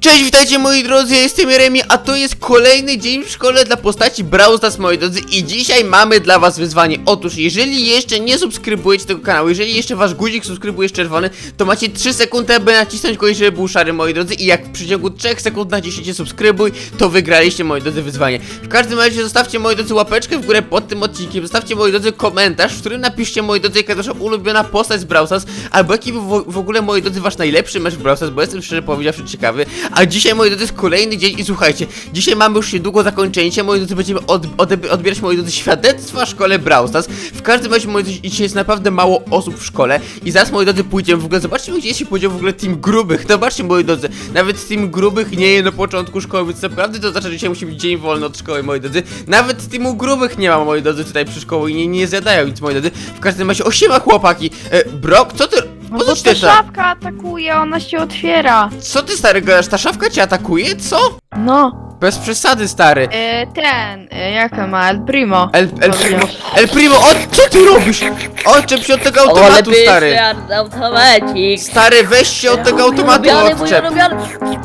Cześć, witajcie moi drodzy, ja jestem Jeremi, a to jest kolejny dzień w szkole dla postaci Brawl Stars, moi drodzy i dzisiaj mamy dla was wyzwanie. Otóż, jeżeli jeszcze nie subskrybujecie tego kanału, jeżeli jeszcze wasz guzik subskrybuje jest czerwony, to macie 3 sekundy, aby nacisnąć kogoś, żeby był szary, moi drodzy i jak w przeciągu 3 sekund naciśniecie subskrybuj, to wygraliście, moi drodzy, wyzwanie. W każdym razie zostawcie, moi drodzy, łapeczkę w górę pod tym odcinkiem, zostawcie, moi drodzy, komentarz, w którym napiszcie, moi drodzy, jaka wasza ulubiona postać z Brawl Stars, albo jaki był w ogóle, moi drodzy, wasz najlepszy mecz w Brawl Stars, bo jestem szczerze powiedziawszy ciekawy. A dzisiaj, moi drodzy, jest kolejny dzień i słuchajcie, dzisiaj mamy już niedługo zakończenie, moi drodzy, będziemy od, odeb- odbierać, moi drodzy, świadectwa w szkole Brawl Stars. W każdym razie, moi drodzy, dzisiaj jest naprawdę mało osób w szkole i zaraz, moi drodzy, pójdziemy w ogóle, zobaczcie, gdzie się pójdzie w ogóle team grubych, zobaczcie, moi drodzy, nawet team grubych nie jest na początku szkoły, więc naprawdę to znaczy, że dzisiaj musi być dzień wolny od szkoły, moi drodzy. Nawet teamu grubych nie ma, moi drodzy, tutaj przy szkole i nie, nie zjadają nic, moi drodzy. W każdym razie, o chłopaki, e, Brok, co ty... No Po co bo ci ta też szafka atakuje, ona się otwiera. Co ty stary gadasz? Ta szafka cię atakuje? Co? No. Bez przesady, stary. E, ten, e, jak on ma, El Primo. El, el, primo, el Primo, o co ty robisz? Odczep się od tego automatu, stary. automatik. Stary, weź się od tego automatu, mój odczep.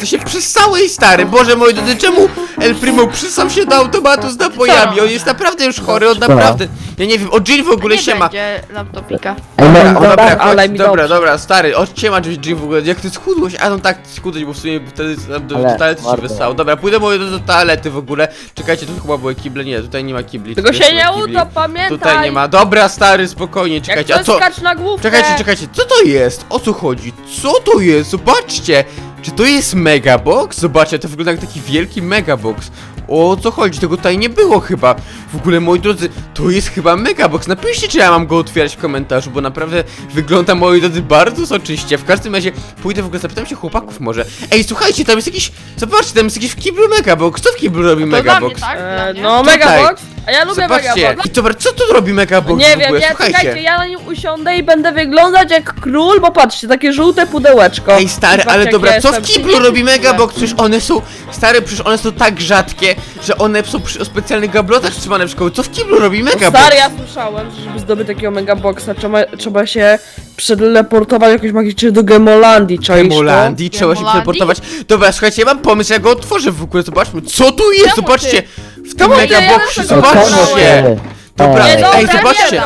Ty się przysałeś, stary. Boże moi drodzy, czemu El Primo przysał się do automatu z napojami? On jest naprawdę już chory, on naprawdę... Ja nie wiem, o Jill w ogóle nie siema. będzie laptopika. Dobra, Dobra, dobra, ale chodź, mi dobra, dobrze. dobra, stary, o siema Jill w ogóle, jak ty schudłeś, a no tak, schudłeś, bo w sumie wtedy tam do, do Ale toalety się wyssało. Dobra, pójdę moi drodzy do toalety w ogóle. Czekajcie, tu chyba były kible, nie, tutaj nie ma kibli. Tutaj się są nie kibli. utop, pamiętaj. Tutaj nie ma. Dobra, stary, spokojnie, Jak czekajcie. A co? skacz na główkę. Czekajcie, czekajcie, co to jest? O co chodzi? Co to jest? Zobaczcie! Czy to jest megabox? Zobaczcie, to wygląda jak taki wielki megabox. O co chodzi? Tego tutaj nie było chyba. W ogóle, moi drodzy, to jest chyba megabox. Napiszcie, czy ja mam go otwierać w komentarzu, bo naprawdę wygląda, moi drodzy, bardzo soczyście. W każdym razie pójdę w ogóle, zapytam się chłopaków może. Ej, słuchajcie, tam jest jakiś... Zobaczcie, tam jest jakiś w kiblu megabox. Co w kiblu robi megabox? tak? Dla E, mnie? no, Tutaj. Megabox. A ja lubię Zobaczcie. Megabox. I dobra, co tu robi megabox Nie w wiem, ogóle? ja, Słuchajcie. czekajcie, ja na nim usiądę i będę wyglądać jak król, bo patrzcie, takie żółte pudełeczko. Ej stary, ale jak dobra, ja co w jestem kiblu robi. Megabox? Przecież one są, stare, przecież one są tak rzadkie, że one są przy specjalnych gablotach trzymane w szkoły. Co w kiblu robi Megabox? Stary, ja słyszałem, że żeby zdobyć takiego Megaboxa trzeba, trzeba się przeteleportować jakoś magicznie do Gemolandii, czaisz to? Gemolandii, trzeba się Gemolandii? Dobra, słuchajcie, ja mam pomysł, ja go otworzę w ogóle, zobaczmy, co tu jest, Czemu zobaczcie, w tym Ja na Czemu zobaczcie. Dobra, Nie, Ej, dobra, zobaczcie. nie.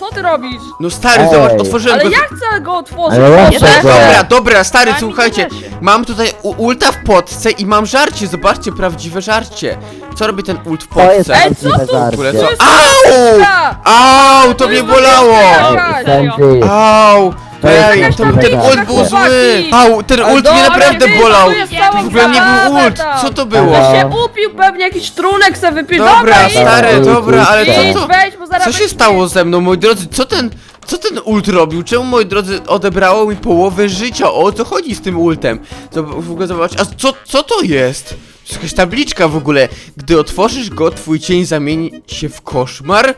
Co ty robisz? No stary, Ej. zobacz, otworzyłem Ale go. ja chcę go otworzyć. Ale ja chcę go. Dobra, dobra, stary, Daj mi słuchajcie, mam tutaj u- ulta w potce i mam żarcie, zobaczcie, prawdziwe żarcie. Co robi ten ult w To jest potce? Ej, co tu? W ogóle żarcie. Au! Ja! Au, to mnie bolało! dobre, Ej, Sandy, Au! To jest Ej, to, ten mega. ult był zły! Au, ten ult mnie naprawdę bolał! to W ogóle nie był ult! Co to było? Dobra. się upił, pewnie jakiś trunek se wypił. Dobra, idź, stary, dobra, ale idź, co to? wejdź, bo zaraz Co się stało ze mną, moi drodzy? Co ten... Co ten ult robił? Czemu, moi drodzy, odebrało mi połowę życia? O co chodzi z tym ultem? To w ogóle zobacz, a co, co to jest? Jest jakaś tabliczka w ogóle. Gdy otworzysz go, twój cień zamieni się w koszmar?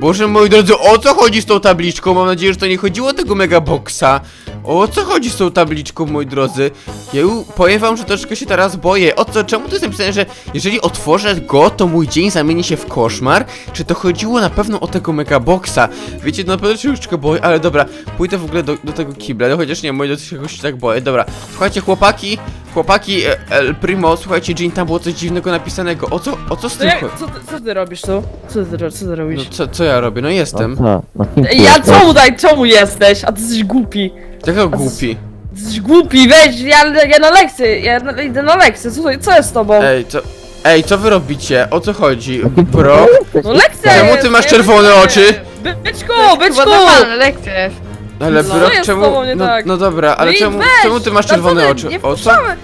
Boże, moi drodzy, o co chodzi z tą tabliczką? Mam nadzieję, że to nie chodziło o tego megaboxa. O co chodzi z tą tabliczką, moi drodzy? Ja powiem wam, że troszkę się teraz boję. O co, czemu to jest napisane, że jeżeli otworzę go, to mój dzień zamieni się w koszmar? Czy to chodziło na pewno o tego megaboxa? Wiecie, na pewno się troszkę boję, ale dobra, pójdę w ogóle do, do tego kibla, no chociaż nie, moi drodzy, się jakoś tak boję. Dobra, słuchajcie, chłopaki, chłopaki, e, El Primo, słuchajcie, Jean, tam było coś dziwnego napisanego. O co, o co z To tym jak, chodzi? co, ty, co ty robisz tu? Co ty, ro- co ty robisz? No co, co ja robię? No jestem. No co? No kim ty ja jesteś? co daj, czemu jesteś? A ty jesteś głupi. Tego głupi. Ty jesteś głupi, weź, ja, ja na lekcję, ja na, idę na lekcję, co, co jest z tobą? Ej, co, ej, co wy robicie? O co chodzi? No Bro? No lekcja Czemu jest, ty masz ja czerwone oczy? By, byczku, Chyba byczku! normalna lekcja jest. Ale Co bro, jest z czemu? tobą nie no, tak? no dobra, ale No i czemu, weź, czemu ty masz no czerwone oczy? Nie O co? wpuszczamy!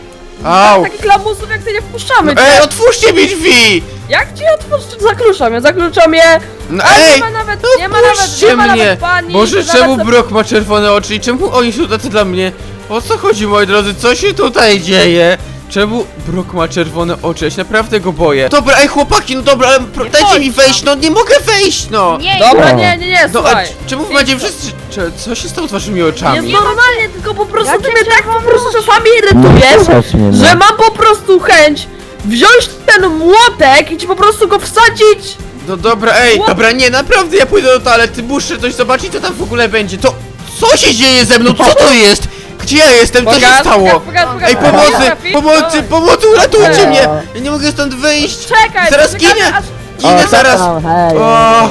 Au! Takich lamusów jak ty nie wpuszczamy No, cię! ej, otwórzcie mi drzwi! Jak ci otworzyć? Zakluczam je, zakluczam je! No A ej! nie ma nawet, no nie ma nawet, puśćcie nie ma mnie! nawet pani! Boże, nawet czemu Brok ma czerwone oczy i czemu oni są tacy dla mnie? O co chodzi, moi drodzy? Co się tutaj dzieje? Czemu Brok ma czerwone oczy? Ja się naprawdę go boję. Dobra, ej chłopaki, no dobra, ale pro, dajcie mi wejść, no nie mogę wejść, no! Nie, Dobra, O. nie, nie, nie, No a słuchaj. c- czemu wy macie co? wszyscy... Cze- Co się stało z waszymi Jest oczami? normalnie, tylko po prostu Jakie ty mnie tak po czerwone prostu czasami irytujesz, mnie, no. że mam po prostu chęć wziąć ten młotek i ci po prostu go wsadzić No dobra, ej, dobra, nie, naprawdę, ja pójdę do toalety, muszę coś zobaczyć, co tam w ogóle będzie. To, co się dzieje ze mną, co to jest? Gdzie ja jestem? Co się Pokaż, stało? pokaż, pokaż, pokaż. Ej, pomocy! Pomocy! Pomocy! Uratujcie mnie! Ja nie mogę stąd wyjść! Czekaj, Zaraz poczekamy, ginę! aż- Ginę zaraz! tam, hej, O,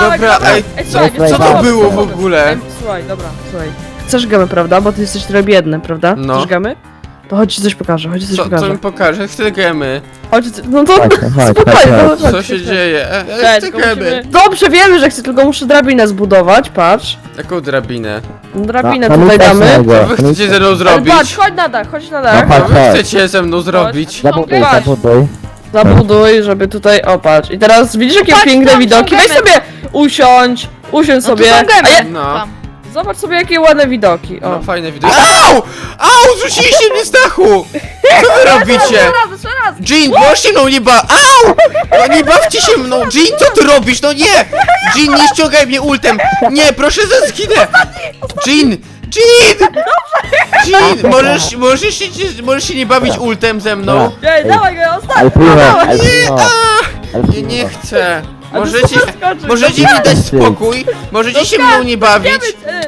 Dobra, dobra. ej, słuchaj, co to było w ogóle? Ej, Słuchaj, dobra, słuchaj. Chcesz gemy, prawda? Bo ty jesteś trochę biedny, prawda? No. Chcesz gemy? To chodź ci coś pokażę, chodź ci coś Co, co pokażę. mi pokaże? Chcę gemy. Chodź, ci- no to Chodź, chodź, spokojnie, chodź, no, chodź. chodź, Co chodź, się chodź. dzieje? E, e, Cześć, tylko musimy... Dobrze, wiemy, że chcę, tylko muszę drabinę zbudować, patrz. Jaką drabinę? Drabinę No, tutaj nic damy. Co wy chcecie ze mną Ale zrobić? patrz, chodź na dach, chodź na No dach. Co chodź, wy chodź. chcecie ze mną zrobić? Zabuduj, zabuduj. Zabuduj, żeby tutaj, o patrz. I teraz widzisz jakie Patrz, piękne tam są widoki? Weź gemy. sobie usiądź, usiądź No sobie. A ja, No. Tam. Zobacz sobie jakie ładne widoki. O. No fajne wideo. Au! Au! Zrzuciliście mnie z dachu! Co wy robicie? Jeszcze raz, jeszcze raz. Jean, proszę mną nie ba... Au! No nie bawcie się mną! Jean, co ty robisz? No nie! Jean, nie ściągaj mnie ultem! Nie, proszę, ze zginę! Jean! Jean! Jean, możesz, możesz, się, możesz się nie bawić ultem ze mną? Ej, dawaj go, ostatni. Dawaj. primo. El Nie, nie chcę. Możecie, skoczysz, możecie no mi dać spokój? Możecie się mną nie bawić?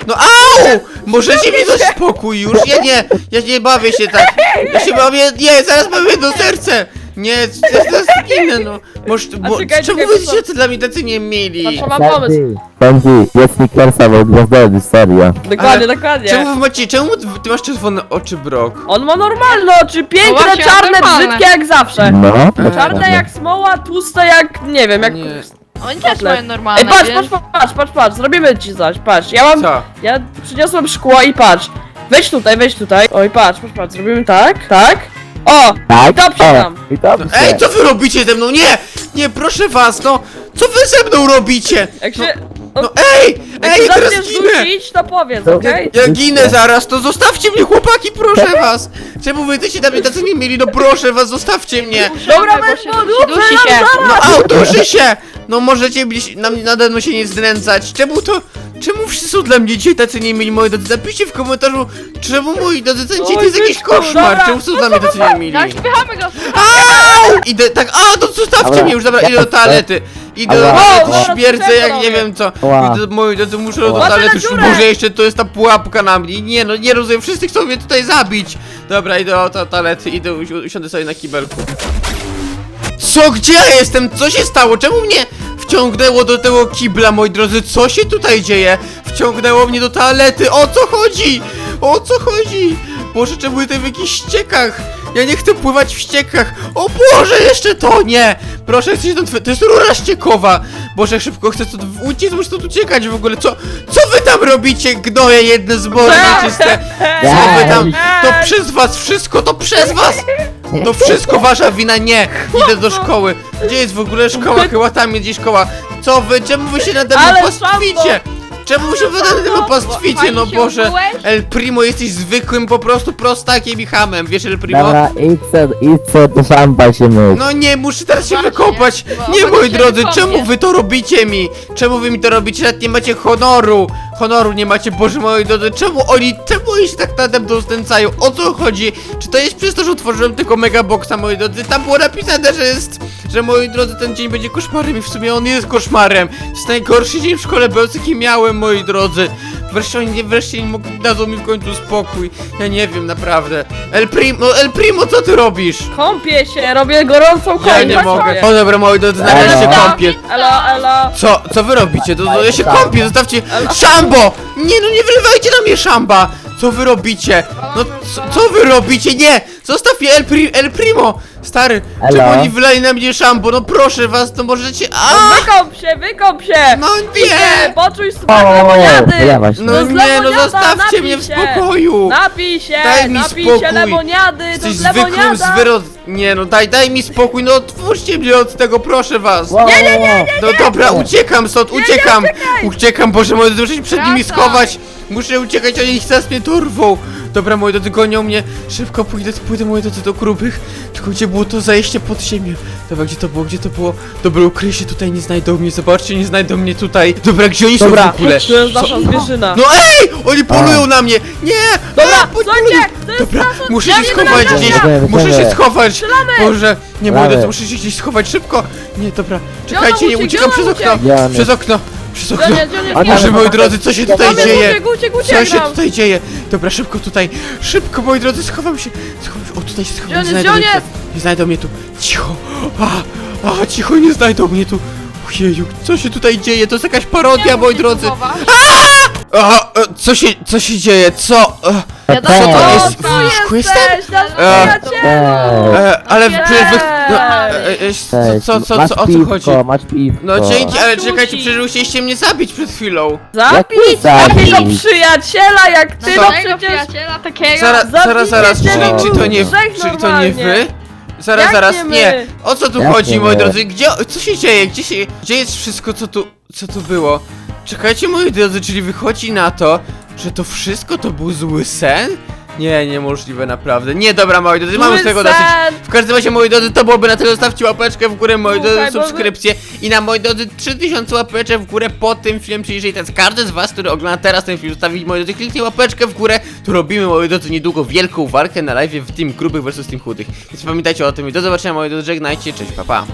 No au! Możecie mi dać spokój już? Ja nie, ja nie bawię się tak. Ja się bawię, nie, zaraz mam jedno serce. Nie, ja zaraz zginę, no. Może, bo, czekaj, czemu czekaj, wy co? dla mnie tacy niemili? Patrz, mam pomysł. Pędzi, pędzi, jest Snickersa, bo serio. Dokładnie, Ale dokładnie. Czemu wy macie, czemu ty masz czerwone oczy, Brok? On ma normalne oczy, piękne, No właśnie, czarne, normalne. brzydkie jak zawsze. No, Czarne jak smoła, tłuste jak, nie wiem, jak... Nie. Oni też mają normalne, Ej, patrz, patrz, patrz, patrz, patrz, zrobimy ci coś, patrz, ja mam, Co? ja przyniosłem szkło i patrz, weź tutaj, weź tutaj, oj, patrz, patrz, patrz, zrobimy tak, tak, o, Tak? I dobrze o, tam. I dobrze. Ej, co wy robicie ze mną? Nie! Nie, proszę was, no! Co wy ze mną robicie? jak się, No no, ej! jak Ej, się teraz zaczniesz ginę! dusić, to powiedz, To- okej? Ja ginę zaraz, to zostawcie mnie chłopaki, proszę was! Czemu wy jesteście dla mnie tacy nie mieli? No proszę was, zostawcie mnie! Dobra, bo weź się podłóż, dusi, dusi się. No autorzy się! No możecie być, na mnie nade mną się nie znęcać. Czemu to... Czemu wszyscy są dla mnie dzisiaj tacy nie mieli, moi drodzy? Napiszcie w komentarzu, czemu moi drodzy, ten dzisiaj to jest jakiś koszmar. Czemu są dla mnie tacy nie mieli? Tak, spychamy go! Au! Idę, tak, a to zostawcie mnie już, dobra, idę do toalety. Idę do Dobra. toalety, śmierdzę jak nie wiem co. Ła. Idę, moi drodzy, muszę do Ła. toalety, już może jeszcze to jest ta pułapka na mnie. Nie no, nie rozumiem, wszyscy chcą mnie tutaj zabić. Dobra, idę do to- toalety, idę, usi- usiądę sobie na kibelku. Co, gdzie ja jestem? Co się stało? Czemu mnie wciągnęło do tego kibla, moi drodzy? Co się tutaj dzieje? Wciągnęło mnie do toalety, o co chodzi? O co chodzi? Boże, czemu jestem w jakichś ściekach? Ja nie chcę pływać w ściekach. O Boże, jeszcze to nie! Proszę, chcę stąd... To jest rura ściekowa. Boże, szybko chcę stąd uciec, muszę stąd uciekać w ogóle. Co, co wy tam robicie, gnoje jedne zbory nieczyste? Co wy tam? To przez was, wszystko to przez was! To wszystko wasza wina, nie! Idę do szkoły. Gdzie jest w ogóle szkoła? Chyba tam jest gdzieś szkoła. Co wy? Czemu wy się nade mną Ale pastwicie? Czemu wy się nade mną pastwicie? No Boże! El Primo, jesteś zwykłym po prostu prostakiem i hamem, wiesz El Primo? Dobra, idź se, idź se do szamba się myć. No nie, muszę teraz się Właśnie, wykopać! bo Nie, moi się drodzy, wykopie. czemu wy to robicie mi? Czemu wy mi to robicie? Nawet nie macie honoru! Honoru nie macie, Boże moi drodzy, czemu oni, czemu oni się tak nade mną znęcają? O co chodzi? Czy to jest przez to, że utworzyłem tylko megaboxa, moi drodzy? Tam było napisane, że jest, że moi drodzy, ten dzień będzie koszmarem i w sumie on jest koszmarem. To jest najgorszy dzień w szkole, bo jaki miałem, moi drodzy. Wreszcie oni nie, wreszcie nie mogli, dadzą mi w końcu spokój. Ja nie wiem, naprawdę. El Primo, El Primo, co ty robisz? Kąpię się, robię gorącą kąpię. Ja nie mogę. O dobra, moi drodzy, nareszcie Elo. kąpię. Elo, elo. Co, co wy robicie? To, to ja się kąpię, zostawcie... Szambo! Nie no, nie wylewajcie na mnie szamba! Co wy robicie? No, co, co wy robicie? Nie! Zostaw mnie El, Pri El Primo! Stary, Elo. czemu oni wylali na mnie szambo? No proszę was, to możecie... A! Wykąp się, wykąp się. No Idę, nie! Poczuj smak O, lemoniady. No z nie, no lemoniada, zostawcie mnie w się. spokoju! Napij się, Daj mi napij spokój. się lemoniady, to Jesteś jest zwykłym lemoniada. zwyrod... Nie no, daj, daj mi spokój, no otwórzcie mnie od tego, proszę was! Wow, nie, nie, nie, No dobra, uciekam stąd, uciekam! Uciekam, Boże drodzy, muszę się przed nimi Wracaj. schować! Muszę uciekać, oni zaraz mnie dorwą! Dobra, moi drodzy, gonią mnie! Szybko pójdę, pójdę, moi drodzy, do grubych! Tylko gdzie było to zajście pod ziemię? Dobra, gdzie to było, gdzie to było? Dobra, ukryj się tutaj, nie znajdą mnie, zobaczcie, nie znajdą mnie tutaj! Dobra, gdzie oni Dobra, są w ogóle? to jest nasza zwierzyna. No ej! Oni polują na mnie! Nie! Dobra, A, polują- słuchajcie, to jest Dobra, nasza- muszę Ja się nie schować będę gdzieś! Muszę się schować! Boże, nie Dawaj. drodzy, muszę się gdzieś schować szybko! Nie, dobra, czekajcie, nie uciekł? uciekam Gdzie przez on okno! uciekł? Przez okno! Przez okno. Gdzie on jest? A tam- moi drodzy, co się tutaj dzieje? uciekł, uciekł, Co się uciekł! tutaj dzieje? Dobra, szybko tutaj, szybko, moi drodzy, schowam się, schowam się, o tutaj się schowam, nie znajdą mnie tu, nie znajdą mnie tu, cicho, a, a, cicho, nie znajdą mnie tu, ojeju, co się tutaj dzieje, to jest jakaś parodia, moi drodzy, a, e, co się, co się dzieje, co, e, Wiadomo, co to jest, tu jesteś, nasz przyjacielu! E, ale przecież wy, no, e, e, co, co, co, masz co, o co piwko, chodzi? Masz piwko. No dzięki, ale Matusi. czekajcie, przecież chcieliście mnie zabić przed chwilą. Zabić Jak takiego przyjaciela jak ty, no Naszego przecież... przyjaciela takiego. Zaraz, zaraz, zaraz, czyli, Zabijcie czy to nie, trzech czyli to nie wy? normalnie. Zaraz, Jak zaraz, nie nie. my? O co tu Jak chodzi, nie moi my? drodzy? Gdzie, co się dzieje? Gdzie się, gdzie jest wszystko, co tu, co tu było? Czekajcie, moi drodzy, czyli wychodzi na to, że to wszystko to był zły sen? Nie, niemożliwe, naprawdę. Nie, dobra, moi drodzy, mamy z Zły tego sen. dosyć. W każdym razie, moi drodzy, to byłoby na tyle. Zostawcie łapeczkę w górę, moi Słuchaj, drodzy, bo wy- subskrypcję. I na, moi drodzy, 3000 łapeczek w górę pod tym filmem. Czyli jeżeli teraz każdy z was, który ogląda teraz ten film, zostawi, moi drodzy, kliknie łapeczkę w górę, to robimy, moi drodzy, niedługo wielką walkę na live w Team Grubych versus Team Chudych. Więc pamiętajcie o tym i do zobaczenia, moi drodzy, żegnajcie, cześć, pa pa.